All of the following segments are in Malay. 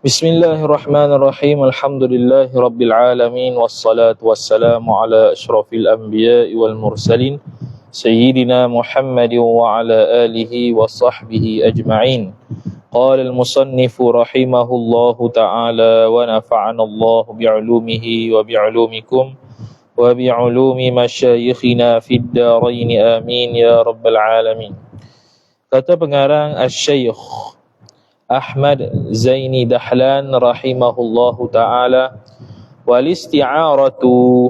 بسم الله الرحمن الرحيم الحمد لله رب العالمين والصلاة والسلام على أشرف الأنبياء والمرسلين سيدنا محمد وعلى آله وصحبه أجمعين قال المصنف رحمه الله تعالى ونفعنا الله بعلومه وبعلومكم وبعلوم مشايخنا في الدارين آمين يا رب العالمين Kata pengarang Al-Syeikh Ahmad Zaini Dahlan rahimahullahu taala. Wal isti'aratu.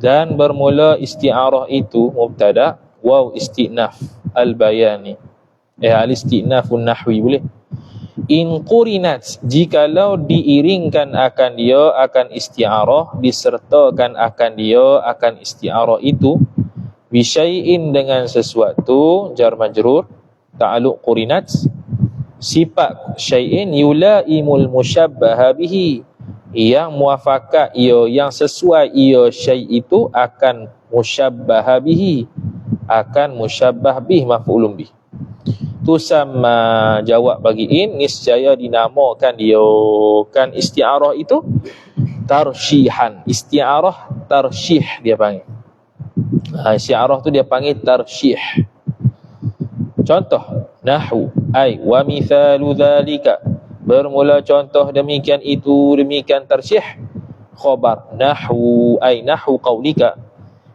Dan bermula isti'arah itu mubtada waw istinaf al bayani eh al istinafun nahwi boleh. In qurinat jikalau diiringkan akan dia akan isti'arah disertakan akan dia akan isti'arah itu bisyai'in dengan sesuatu jar majrur ta'alluq qurinat sifat syai'in yulaimul musyabbah bihi. Yang muafakat ia yang sesuai ia syai' itu akan musyabbah bihi. Akan musyabbah bih maf'ulun bih. Tu sama jawab bagi in niscaya dinamakan dia kan isti'arah itu tarsyihan isti'arah tarsyih dia panggil. Ha, isti'arah tu dia panggil tarsyih Contoh nahwu ai wa mithalu dhalika bermula contoh demikian itu demikian tersyih. Khabar nahwu ai nahwu qaulika.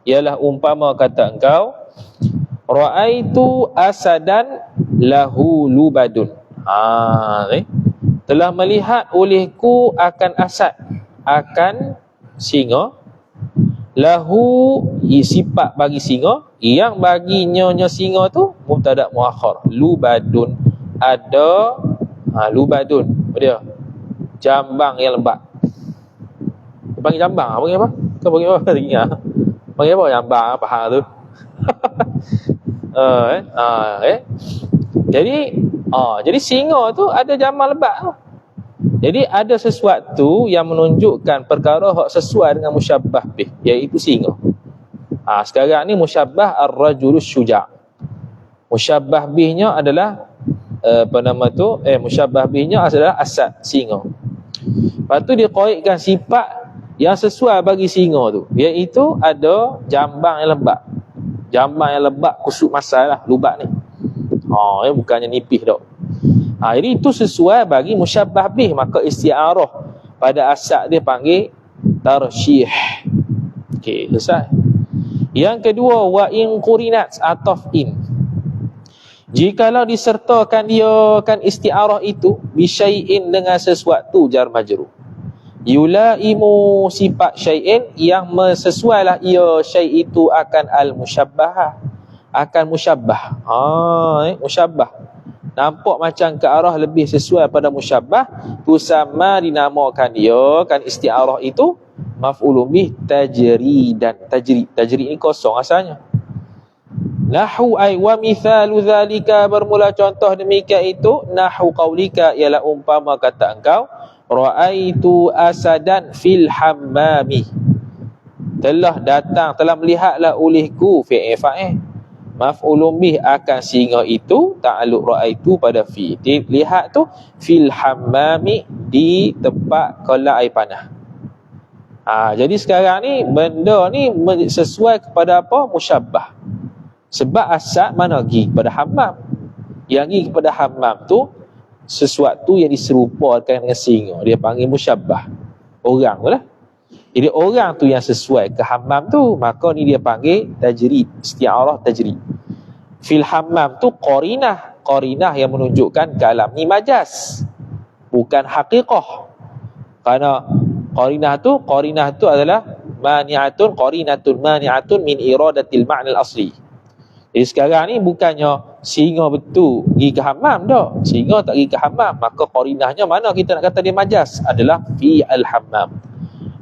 Ialah umpama kata engkau raaitu asadan lahu lubadun. Ha eh? telah melihat olehku akan asad akan singa. Lahu sifat bagi singa. Yang bagi nyonya singa tu mubtada muakhar lubadun ada ha, lubadun apa dia? Jambang yang lembab. Dia panggil jambang apa panggil apa? Kau panggil apa? Ingat panggil apa? Jambang apa hal tu. Uh, eh? Uh, eh. Jadi uh, jadi singa tu ada jambang tu. Jadi ada sesuatu yang menunjukkan perkara hak sesuai dengan musyabbah bih iaitu singa. Ha, sekarang ni musyabbah ar-rajulus syuja'. Musyabbah bihnya adalah uh, apa nama tu? Eh musyabbah bihnya adalah asad singa. Lepas tu dia qaidkan sifat yang sesuai bagi singa tu iaitu ada jambang yang lembab. Jambang yang lembab kusuk masalah lubat ni. Ha, eh, bukannya nipis dak. Ha, jadi itu sesuai bagi musyabbah bih maka isti'arah pada asal dia panggil tarsyih. Okey, selesai. Yang kedua wa in qurinat ataf in. Jikalau disertakan dia kan isti'arah itu bisyai'in dengan sesuatu jar majrur. Yulaimu sifat syai'in yang sesuailah ia syai' itu akan al musyabbah akan musyabbah. Ha, eh, musyabbah nampak macam ke arah lebih sesuai pada musyabbah tu sama dinamakan dia kan isti'arah itu maf'ulun bih tajri dan tajri tajri ini kosong asalnya Nahu ay wa mithalu dhalika bermula contoh demikian itu nahu qaulika ialah umpama kata engkau raaitu asadan fil hammami. Telah datang telah melihatlah olehku fi'il fa'il. Maf'ulun bih akan singa itu ta'alluq raaitu pada fi lihat tu fil hammami di tempat kolam air panah. Ha, jadi sekarang ni benda ni sesuai kepada apa? Musyabbah sebab asal mana pergi kepada hammam? Yang pergi kepada hammam tu sesuatu yang diserupakan dengan singa. Dia panggil musyabbah. Orang lah jadi orang tu yang sesuai ke hammam tu maka ni dia panggil tajrid. Isti'arah tajrid. Fil hammam tu qarinah. Qarinah yang menunjukkan kalam ni majas. Bukan hakikah kerana qarinah tu qarinah tu adalah mani'atun qarinatun mani'atun min iradatil ma'na al-asli jadi sekarang ni bukannya singa betul pergi ke hammam dah singa tak pergi ke hammam maka qarinahnya mana kita nak kata dia majas adalah fi al-hammam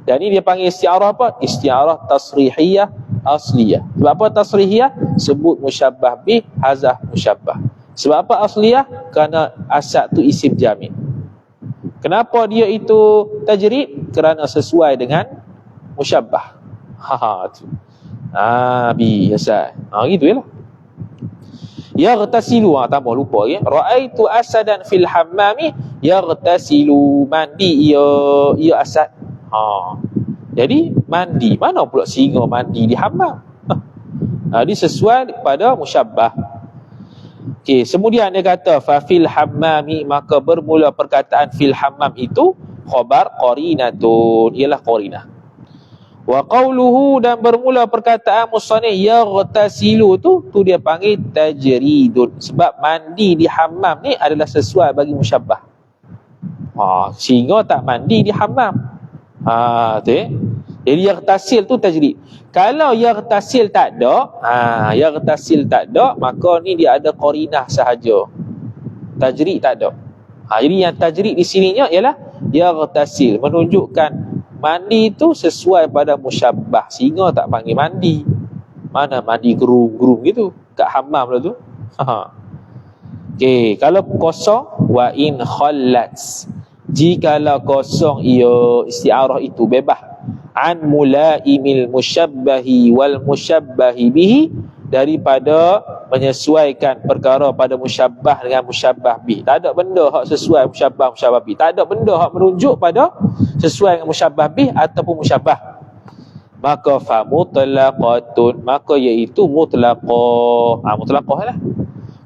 dan ni dia panggil istiarah apa? Istiarah tasrihiyah asliyah. Sebab apa tasrihiyah? Sebut musyabbah bi hazah musyabbah. Sebab apa asliyah? Kerana asad tu isim jamin. Kenapa dia itu tajrid? Kerana sesuai dengan musyabbah. Ha ha tu. Ha bi asad. Ha gitu lah. Yaghtasilu ha, tambah lupa ya. Ra'aitu asadan fil hammami yaghtasilu mandi ia ia asad. Ha. Jadi mandi mana pula singa mandi di hammam? Ha. Jadi sesuai pada musyabbah. Okey, kemudian dia kata fa fil hammami maka bermula perkataan fil hammam itu khabar qarinatun ialah qarinah. Wa qawluhu dan bermula perkataan musannif yaghtasilu tu tu dia panggil tajridun sebab mandi di hammam ni adalah sesuai bagi musyabbah. Ha, sehingga tak mandi di hammam. Ha, tu eh. Jadi yaghtasil tu tajrid. Kalau yaghtasil tak ada, ha, yaghtasil tak ada, maka ni dia ada qarinah sahaja. Tajrid tak ada. Ha, jadi yang tajrid di sininya ialah yaghtasil menunjukkan Mandi tu sesuai pada musyabbah. Sehingga tak panggil mandi. Mana mandi gerung-gerung gitu. Kat hammam lah tu. Okay, kalau kosong Wa in khalats Jikalau kosong ia istiarah itu bebas. An mulaimil musyabbahi wal musyabbahi bihi daripada menyesuaikan perkara pada musyabbah dengan musyabbah bi. Tak ada benda hak sesuai musyabbah musyabbah bi. Tak ada benda hak merujuk pada sesuai dengan musyabbah bi ataupun musyabbah. Maka fa mutlaqatun maka iaitu mutlaqah. Ah ha, mutlaqah lah.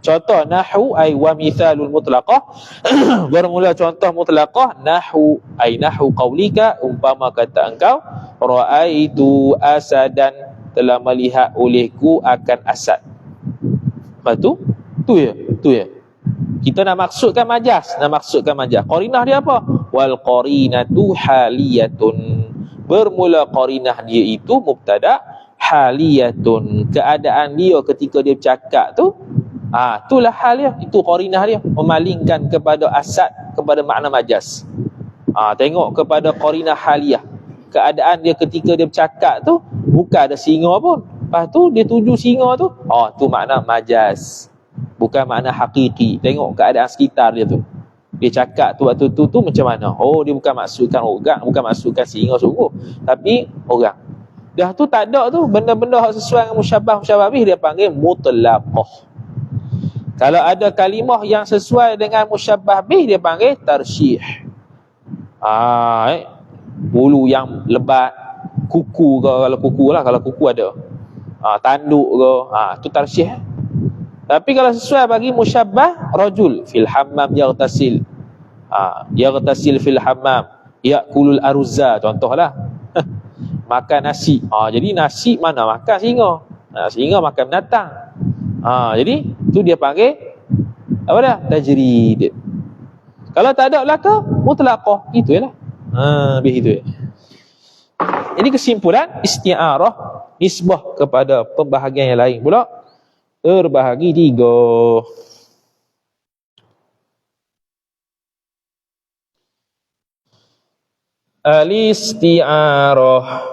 Contoh nahu ay wa mithalul mutlaqah. Bermula contoh mutlaqah nahu ay nahu qaulika umpama kata engkau raaitu asadan telah melihat olehku akan asad. Lepas tu, tu ya, tu ya. Kita nak maksudkan majas, nak maksudkan majas. Qarinah dia apa? Wal qarinatu haliyatun. Bermula qarinah dia itu mubtada haliyatun. Keadaan dia ketika dia bercakap tu, ah, ha, itulah hal dia. Itu qarinah dia memalingkan kepada asad kepada makna majas. Ah, ha, tengok kepada qarinah haliyah. Keadaan dia ketika dia bercakap tu bukan ada singa pun. Lepas tu dia tuju singa tu, oh tu makna majaz. Bukan makna hakiki. Tengok keadaan sekitar dia tu. Dia cakap tu waktu tu tu macam mana? Oh dia bukan maksudkan orang, bukan maksudkan singa sungguh. Tapi orang. Dah tu tak ada tu benda-benda yang sesuai dengan musyabah musyabah dia panggil mutlaqah. Kalau ada kalimah yang sesuai dengan musyabah bih dia panggil tarsyih. Ah, eh. Bulu yang lebat, kuku ke kalau kuku lah kalau kuku ada. Ha, tanduk ke ha, tu tarsyih tapi kalau sesuai bagi musyabbah rajul fil hammam yaghtasil. Ha, yaghtasil fil hammam yakulul aruzza contohlah. Makan nasi. Ha, jadi nasi mana makan? Singa. Ha, singa makan binatang. Ha, jadi tu dia panggil apa dah tajrid. Kalau tak ada belaka mutlaqah. Itu ialah ha, lebih itu. Ini kesimpulan isti'arah nisbah kepada pembahagian yang lain pula. Terbahagi tiga. Al-isti'arah.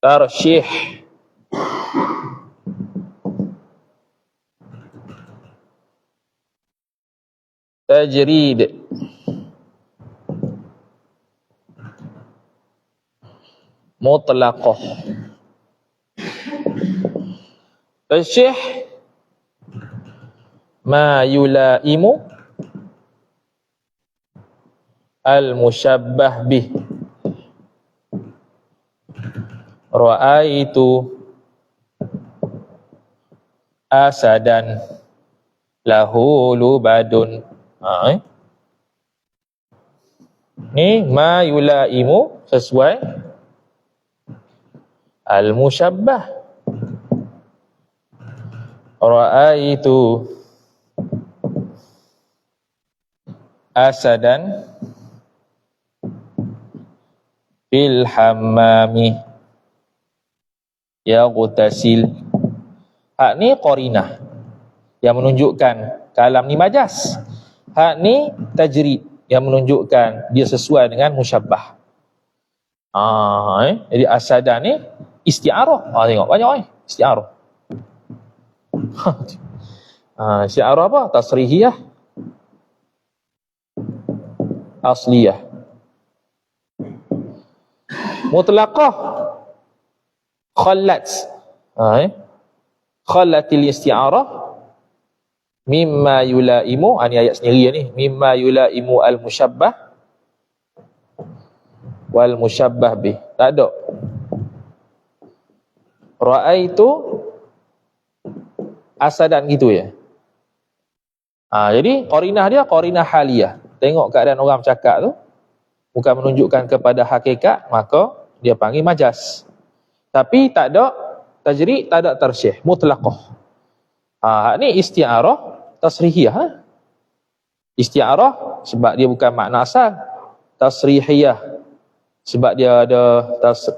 Tarsyih Tajrid. Mutlaqah. Tasyih ma yulaimu al-musyabbah bih. Ra'aitu asadan lahu lubadun ha, eh? Ni ma yulaimu sesuai al-musyabbah. Ra'aitu asadan fil hammami yaghtasil. Hak ni qarinah yang menunjukkan kalam ni majas hak ni tajrid yang menunjukkan dia sesuai dengan musyabbah ah eh jadi asadan ni isti'arah. Ha tengok banyak eh isti'arah. ha isti'arah apa? Tasrihiyah. Asliyah. Mutlaqah. khallat ha, eh? khallatil isti'arah mimma yulaimu ha, ni ayat sendiri ni. Mimma yulaimu al musyabbah wal musyabbah bih. Tak ada. Ra'aitu asadan gitu ya. Ha, jadi qarinah dia qarinah haliyah. Tengok keadaan orang cakap tu bukan menunjukkan kepada hakikat maka dia panggil majas. Tapi tak ada tajri tak ada tarsyih mutlaqah. Ha, ni isti'arah tasrihiyah ha? isti'arah sebab dia bukan makna asal. Tasrihiyah sebab dia ada tas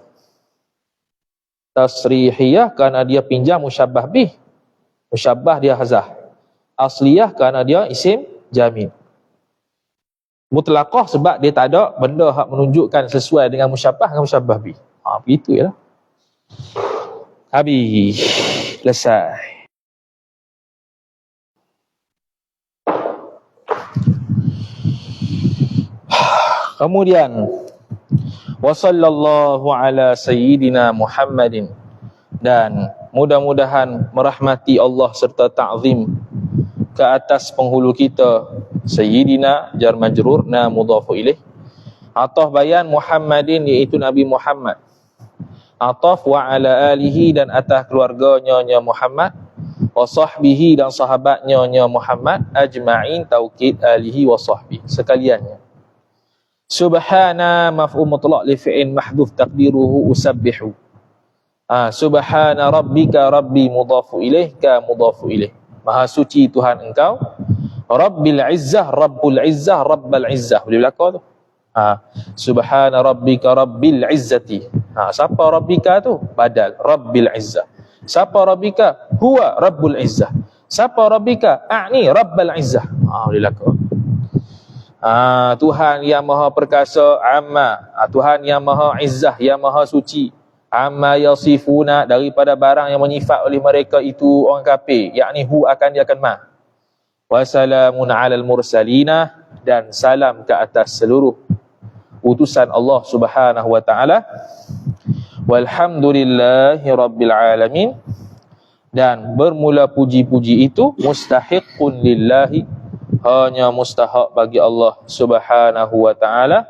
tasrihiyah kerana dia pinjam musyabbah bih. Musyabbah dia hazah. Asliyah kerana dia isim jamin. Mutlaqah sebab dia tak ada benda yang menunjukkan sesuai dengan musyabbah dengan musyabbah bih. Ha begitu yalah habis. Selesai Kemudian wa sallallahu ala sayyidina Muhammadin. Dan mudah-mudahan merahmati Allah serta ta'zim ke atas penghulu kita sayyidina jar majrur na mudhafu ilaih ataf bayan Muhammadin iaitu Nabi Muhammad. Ataf wa ala alihi dan atas keluarganya nya Muhammad. Wa sahbihi dan sahabatnya nya Muhammad. Ajma'in taukid alihi wa sahbihi. Sekaliannya Subhana maf'ul mutlaq li fi'in mahdhuf taqdiruhu usabbihu. Ah subhana rabbika rabbi mudhafu ilaih ka mudhafu ilaih. Maha suci Tuhan engkau. Rabbil izzah rabbul izzah rabbal izzah. Boleh berlaku tu? Ha. Subhana rabbika rabbil izzati. Ha. Siapa rabbika tu? Badal. Rabbil izzah. Siapa rabbika? Huwa rabbul izzah. Siapa rabbika? A'ni rabbal izzah. Ha. Boleh berlaku. Ah, Tuhan yang maha perkasa amma. Ah, Tuhan yang maha izzah yang maha suci. Amma yasifuna daripada barang yang menyifat oleh mereka itu orang kafir. Yakni hu akan dia akan ma wasalamun alal mursalina dan salam ke atas seluruh utusan Allah Subhanahu wa taala. Walhamdulillahi rabbil alamin. Dan bermula puji-puji itu mustahiqun lillahi hanya mustahak bagi Allah Subhanahu wa taala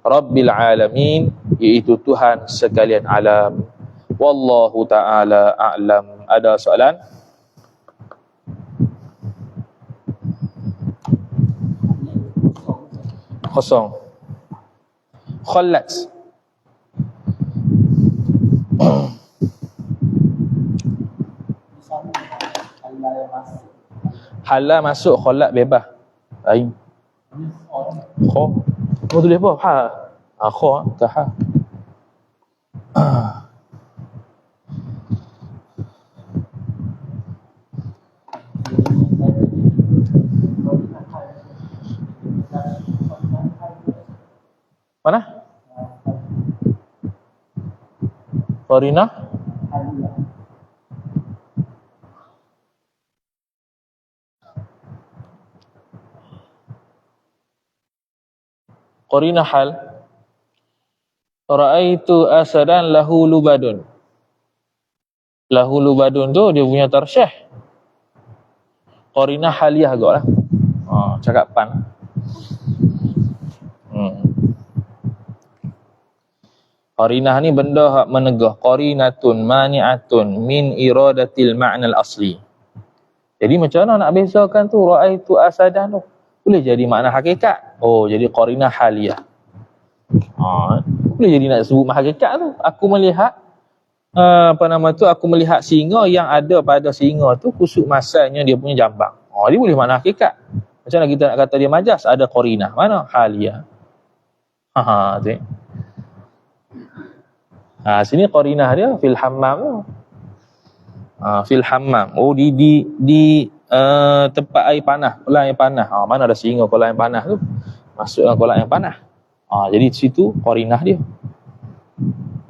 Rabbil alamin iaitu Tuhan sekalian alam. Wallahu taala a'lam. Ada soalan? Kosong. Khallat. Halal masuk khalat bebas. Lain. Kho. Kau tulis apa? Ha. Ha kho ke ha. Mana? Farina? Qarina hal Ra'aitu asadan lahu lubadun. Lahu lubadun tu dia punya tarsyah Qarina haliyah agak lah oh, Cakap pan. Hmm. Qarinah ni benda hak menegah. Qarinatun mani'atun min iradatil ma'nal asli. Jadi macam mana nak bezakan tu? Ra'aitu asadan tu boleh jadi makna hakikat. Oh, jadi qarinah haliyah. Ha, boleh jadi nak sebut hakikat tu. Aku melihat uh, apa nama tu aku melihat singa yang ada pada singa tu kusuk masanya dia punya jambang. Oh, dia boleh makna hakikat. Macam mana kita nak kata dia majas? Ada qarinah. Mana? Haliyah. Ha, ha, tu. Ha, sini qarinah dia fil hammam. Ha, fil hammam. Oh, di di di uh, tempat air panah, kolam air panah. Ha, mana ada singa kolam air panah tu? Masukkan kolam air panah. Ha, jadi di situ korinah dia.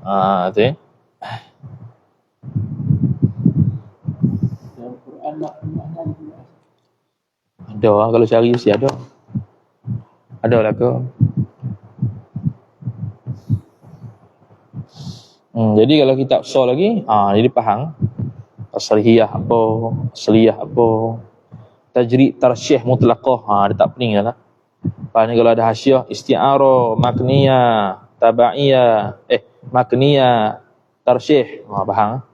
Ha, tu eh. Ada lah, kalau cari mesti ada. Ada lah ke? Hmm, jadi kalau kita sol lagi, ah jadi faham. Asliyah apa, asliyah apa. Tajrid tarsyih mutlaqah, ha dia tak pening lah. Ni kalau ada hasyiah, isti'arah, makniyah, tabaiyah, eh makniyah, tarsyih. Ha faham?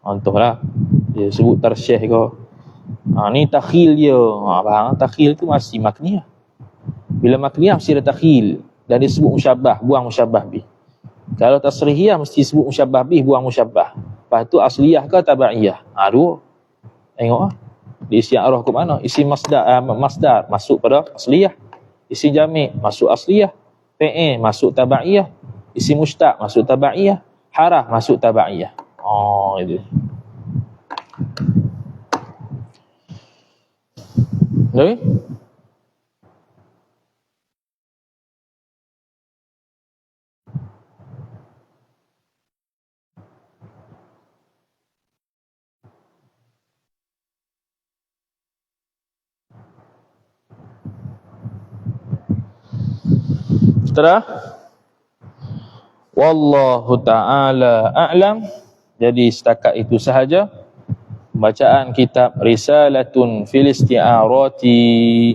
Contohlah. Dia sebut tarsyih ke. Ha ni takhil dia. Ha faham? Takhil tu masih makniyah. Bila makniyah mesti ada takhil dan disebut musyabbah, buang musyabbah bih. Kalau tasrihiyah mesti sebut musyabbah bih, buang musyabbah. Lepas tu asliyah ke tabaiyah? Ha dua. Tengok ah. Di isi arah ke mana? Isi masdar, uh, masdar masuk pada asliyah. Isi jami' masuk asliyah. Fi'il masuk tabaiyah. Isi mustaq masuk tabaiyah. Harah masuk tabaiyah. Oh itu. Okay? Setelah Wallahu ta'ala a'lam. Jadi setakat itu sahaja. Bacaan kitab Risalatun fil isti'arati.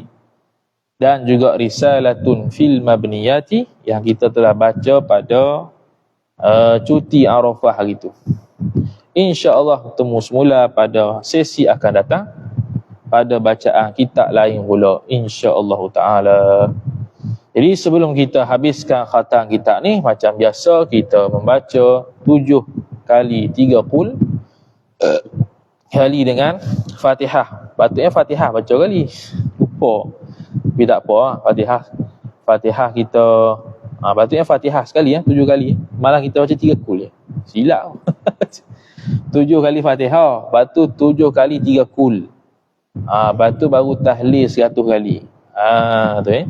Dan juga Risalatun fil mabniyati Yang kita telah baca pada uh, Cuti Arafah hari itu InsyaAllah bertemu semula pada sesi akan datang. Pada bacaan kitab lain pula InsyaAllah ta'ala jadi sebelum kita habiskan khatam kita ni macam biasa kita membaca tujuh kali tiga kul uh, kali dengan Fatihah. Patutnya Fatihah baca kali. Lupa. Tapi tak apa ah, Fatihah. Fatihah kita ha, patutnya Fatihah sekali ya, tujuh kali. Malah kita baca tiga kul ya. Silap. tujuh kali Fatihah, batu tujuh kali tiga kul. Ah, ha, batu baru tahlil seratus kali. Ah, tu eh.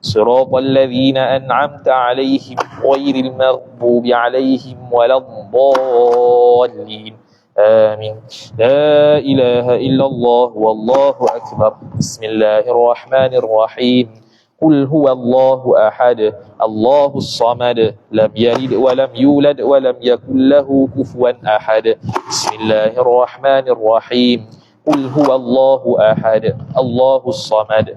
صراط الذين أنعمت عليهم غير المغضوب عليهم ولا الضالين. آمين. لا إله إلا الله والله أكبر. بسم الله الرحمن الرحيم. قل هو الله أحد الله الصمد لم يلد ولم يولد ولم يكن له كفوا أحد. بسم الله الرحمن الرحيم. قل هو الله أحد الله الصمد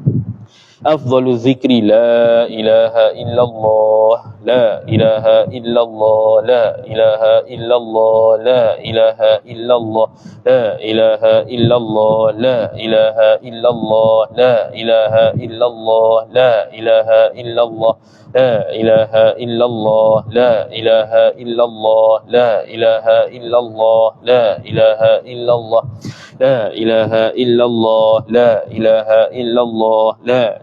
أفضل الذكر لا إله إلا الله لا إله إلا الله لا إله إلا الله لا إله إلا الله لا إله إلا الله لا إله إلا الله لا إله إلا الله لا إله إلا الله لا إله إلا الله لا إله إلا الله لا إله إلا الله لا إله إلا الله لا إله إلا الله لا إله إلا الله لا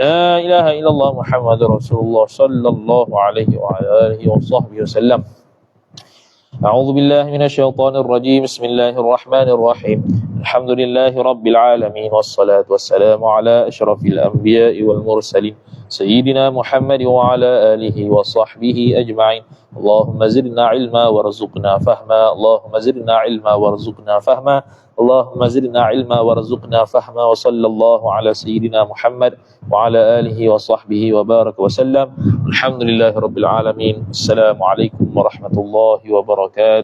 لا إله إلا الله محمد رسول الله صلى الله عليه وعلى آله وصحبه وسلم. أعوذ بالله من الشيطان الرجيم. بسم الله الرحمن الرحيم. الحمد لله رب العالمين والصلاة والسلام على أشرف الأنبياء والمرسلين سيدنا محمد وعلى آله وصحبه أجمعين. اللهم زدنا علما وارزقنا فهما. اللهم زدنا علما وارزقنا فهما. اللهم زدنا علما وارزقنا فهما وصلى الله على سيدنا محمد وعلى آله وصحبه وبارك وسلم الحمد لله رب العالمين السلام عليكم ورحمة الله وبركاته